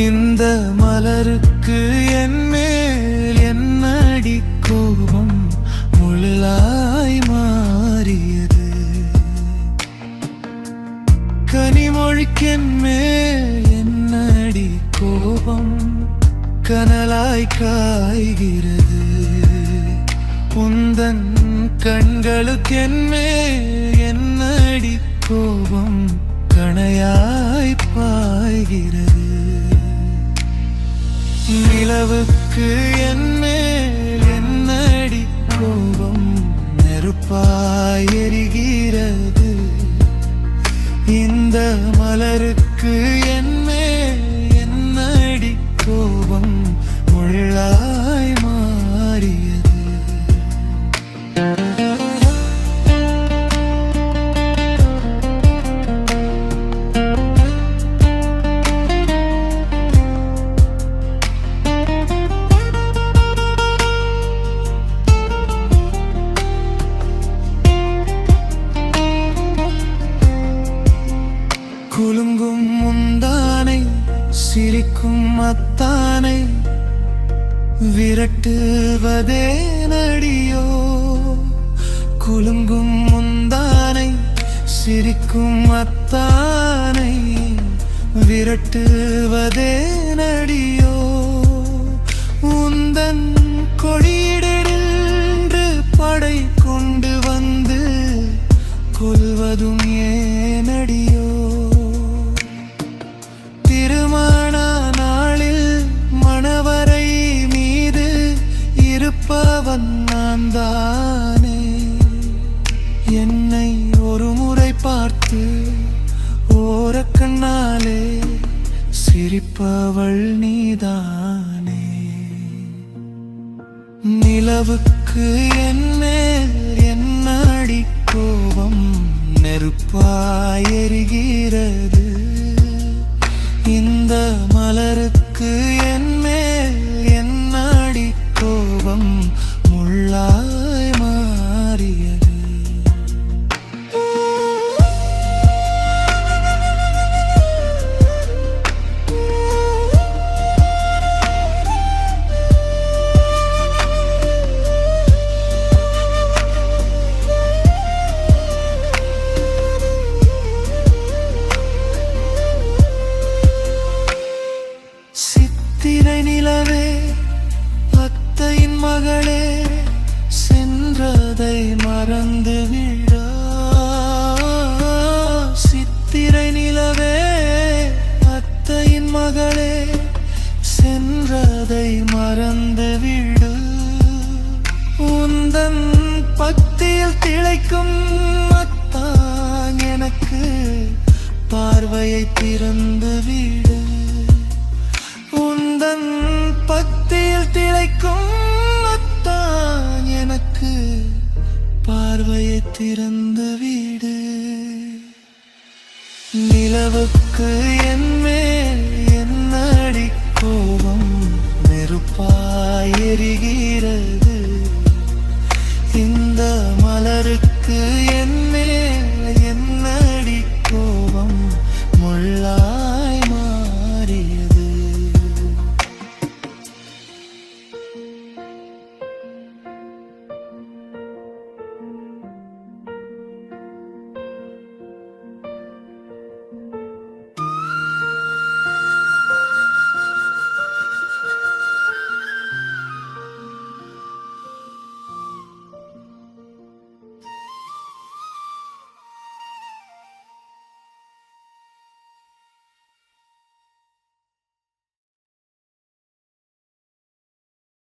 இந்த மலருக்கு என் மேல் என்னடி கோபம்? முள்ளாய் மாறியது. கனிமொழிக்கென் மேல் என்னடி கோபம்? கனலாய் காய்கிறது. உந்தன் கண்களுக்கென் மேல் என்னடி கோபம்? கணையாய் பாய்கிறது. நிலவுக்கு என்மேல் என்னடி கோபம்? நெருப்பாயெரிகிறது இந்த மலருக்கு என்மேல் என்னடி கோபம்? முள்ளாய் மாறியது குலுங்கும் முந்தானை சிரிக்கும் அத்தானை விரட்டுவதே நடியோ? குலுங்கும் முந்தானை சிரிக்கும் அத்தானை விரட்டுவதே நடியோ? உந்தன் கொடிய அவன் நான் தானே என்னை ஒரு முறை பார்த்து ஓரக்கண்ணாலே சிரிப்பவள் நீதானே. நிலவுக்கு என்ன என்ன கோபம் நெருப்பாயறிகிறது இந்த மலருக்கு சித்திரை நிலவே பக்தையின் மகளே சென்றதை மறந்து விட சித்திரை நிலவே பக்தையின் மகளே சென்றதை மறந்து விடு உந்தன் பக்தியில் திளைக்கும் அத்தான் எனக்கு பார்வையை திறந்து விடு. உந்தன் பத்தியில் திளைக்கும் அத்தான் எனக்கு பார்வையை திறந்த வீடு. நிலவுக்கு என் மேல் என்னடி கோபம்? நெருப்பாயெரிகிறது இந்த மலருக்கு என்